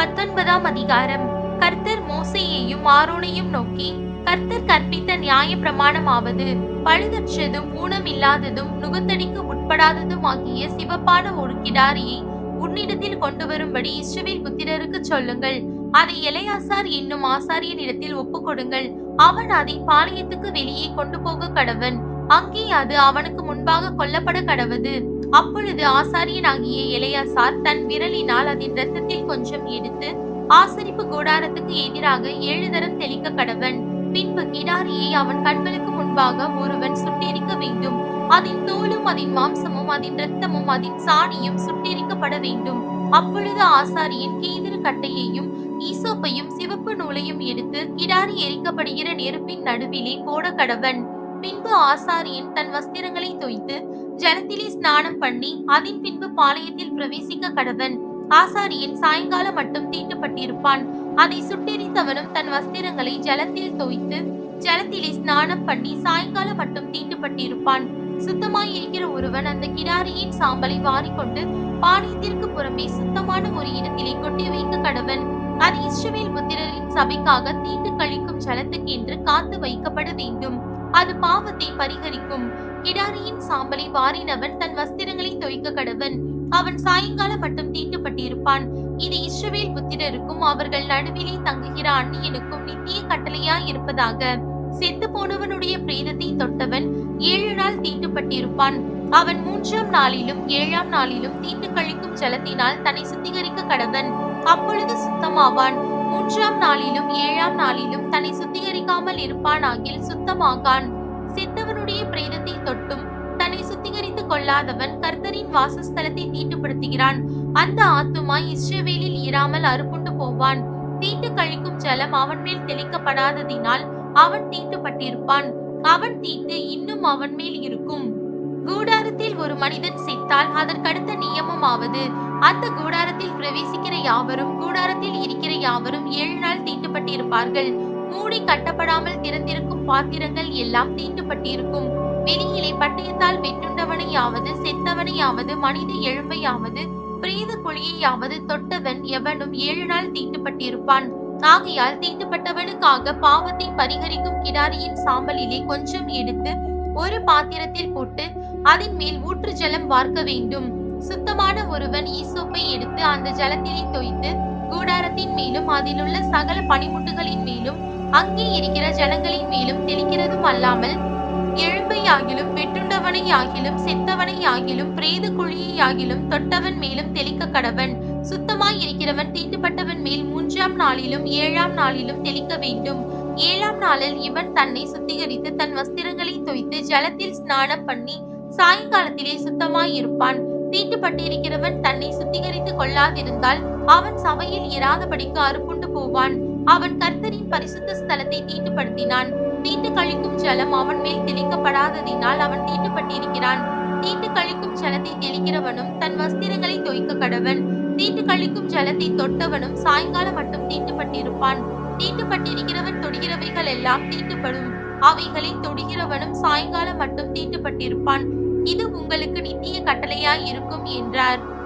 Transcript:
பத்தொன்பதாம் அதிகாரம். கர்த்தர் மோசையையும் ஆரோனையும் நோக்கி கர்த்தர் கற்பித்த நியாய பிரமாணமாவது பழுதற்றதும் ஊனமில்லாததும் நுகத்தடிக்கு உட்படாததும் ஆகிய சிவப்பான ஒரு கிடாரியை உன்னிடத்தில் கொண்டு வரும்படி இஸ்ரவேல் புத்திரருக்கு சொல்லுங்கள். அதை இளையாசார் என்னும் ஆசாரியனிடத்தில் ஒப்புக்கொடுங்கள். அவன் அதை பாளையத்துக்கு வெளியே கொண்டு போக கடவன். அங்கே அது அவனுக்கு முன்பாக கொல்லப்பட கடவது. அப்பொழுது ஆசாரியனாகிய இளையாசார் தன் விரலினால் அதன் ரத்தத்தில் கொஞ்சம் எடுத்து ஆசரிப்பு கூடாரத்துக்கு எதிராக ஏழு தரம் தெளிக்க கடவன். பின்பு கிடாரியை அவன் கண்களுக்கு முன்பாக ஒருவன் சுட்டெரிக்க வேண்டும். அதன் தோலும் அதன் மாம்சமும் அதன் இரத்தமும் அதன் சாணியும் சுட்டெரிக்கப்பட வேண்டும். அப்பொழுது ஆசாரியன் கீதிரு கட்டையையும் ஈசோப்பையும் சிவப்பு நூலையும் எடுத்து கிடாரி எரிக்கப்படுகிற நெருப்பின் நடுவிலே போட கடவன். பின்பு ஆசாரியன் தன் வஸ்திரங்களை தோய்த்து ஜலத்திலே ஸ்நானம் பண்ணி அதன் பின்பு பாளையத்தில் பிரவேசிக்க கடவன். ஆசாரியன் சாயங்காலம் மட்டும் தீட்டுப்பட்டிருப்பான். அதை சுட்டெரித்தவனும் தன் வஸ்திரங்களை ஜலத்தில் தோய்த்து ஜலத்திலே ஸ்நானம் பண்ணி சாயங்காலம் மட்டும் தீட்டுப்பட்டிருப்பான். சுத்தமாயிருக்கிற ஒருவன் அந்த கிடாரியின் சாம்பலை வாரிக்கொண்டு பாளையத்திற்கு புறம்பே சுத்தமான ஒரு இடத்திலே கொட்டி வைக்க கடவன். அது இஸ்ரவேல் புத்திரரின் சபைக்காக தீட்டு கழிக்கும் ஜலத்துக்கு என்று காத்து வைக்கப்பட வேண்டும். அது பாவத்தை பரிகரிக்கும். கிடாரியின் சாம்பலை வாரினவன் தன் வஸ்திரங்களை தொய்க்க கடவன். அவன் சாயங்காலம் மட்டும் தீட்டுப்பட்டிருப்பான். இது இஸ்ரவேல் புத்திரருக்கும் அவர்கள் நடுவிலே தங்குகிற அந்நியனுக்கும் நித்திய கட்டளையாய் இருப்பதாக செத்து போனவனுடைய பிரேதத்தை தொட்டவன் ஏழு நாள் தீட்டுப்பட்டிருப்பான். அவன் மூன்றாம் நாளிலும் ஏழாம் நாளிலும் தீட்டு கழிக்கும் ஜலத்தினால் தன்னை சுத்திகரிக்க கடவன். அப்பொழுது சுத்தமாவான். மூன்றாம் நாளிலும் ஏழாம் நாளிலும் தன்னை சுத்திகரிக்காமல் இருப்பானாகில் சுத்தமாகான். செத்தவனுடைய பிரேதத்தை தொட்டும். தன்னை சுத்திகரித்துக் கொள்ளாதவன் கர்த்தரின் வாசஸ்தலத்தை தீட்டுப்படுத்துகிறான். அந்த ஆத்துமா இஸ்ரவேலில் இராமல் அறுப்புண்டு போவான். தீட்டு கழிக்கும் ஜலம் அவன் மேல் தெளிக்கப்படாததினால் அவன் தீட்டுப்பட்டிருப்பான். அவன் தீட்டு இன்னும் அவன் மேல் இருக்கும். கூடாரத்தில் ஒரு மனிதன் செத்தால் அதற்கடுத்த நியமமாவது. அந்த கூடாரத்தில் பிரவேசிக்கிற யாவரும் கூடாரத்தில் இருக்கிற யாவரும் ஏழு நாள் தீட்டுப்பட்டிருப்பார்கள். மூடி கட்டப்படாமல் திறந்திருக்கும் பாத்திரங்கள் எல்லாம் தீண்டுபட்டிருக்கும் வெளியிலே பட்டயத்தால் வெட்டுண்டவனையாவது செத்தவனையாவது மனித எழும்பையாவது பிரீத குழியையாவது தொட்டவன் எவனும் ஏழு நாள் தீட்டுப்பட்டிருப்பான். ஆகையால் தீட்டுப்பட்டவனுக்காக பாவத்தை பரிகரிக்கும் கிடாரியின் சாம்பலிலே கொஞ்சம் எடுத்து ஒரு பாத்திரத்தில் போட்டு அதன் மேல் ஊற்று ஜலம் வார்க்க வேண்டும். சுத்தமான ஒருவன் ஈசோப்பை எடுத்து அந்த ஜலத்திலே தோய்த்து கூடாரத்தின் மேலும் அதிலுள்ள சகல பனிமுட்டுகளின் மேலும் அங்கே இருக்கிற ஜனங்களின் மேலும் தெளிக்கிறதும் அல்லாமல் எழும்பையாகிலும் வெட்டுண்டவனையாகிலும் செத்தவனையாகிலும் பிரேத குழியையாகிலும் தொட்டவன் மேலும் தெளிக்க கடவன். சுத்தமாய் இருக்கிறவன் தீட்டுப்பட்டவன் மேல் மூன்றாம் நாளிலும் ஏழாம் நாளிலும் தெளிக்க வேண்டும். ஏழாம் நாளில் இவன் தன்னை சுத்திகரித்து தன் வஸ்திரங்களை தோய்த்து ஜலத்தில் ஸ்நானம் பண்ணி சாயங்காலத்திலே சுத்தமாய் இருப்பான் தீட்டுப்பட்டிருக்கிறவன் தன்னை சுத்திகரித்துக் கொள்ளாதிருந்தால் அவன் சபையில் இராதபடிக்கு அறுப்புண்டு போவான். அவன் கர்த்தரின் பரிசுத்த ஸ்தலத்தை தீட்டுப்படுத்தினான். தீட்டு கழிக்கும் ஜலம் அவன் மேல் தெளிக்கப்படாததினால் அவன் தீட்டுப்பட்டிருக்கிறான். தீட்டு கழிக்கும் ஜலத்தை தெளிக்கிறவனும் தன் வஸ்திரங்களை தோய்க்க கடவன். தீட்டு கழிக்கும் ஜலத்தை தொட்டவனும் சாயங்காலம் மட்டும் தீட்டுப்பட்டிருப்பான். தீட்டுப்பட்டிருக்கிறவன் தொடுகிறவைகள் எல்லாம் தீட்டுப்படும். அவைகளை தொடுகிறவனும் சாயங்காலம் மட்டும் தீட்டுப்பட்டிருப்பான். இது உங்களுக்கு நித்திய கட்டளையாய் இருக்கும் என்றார்.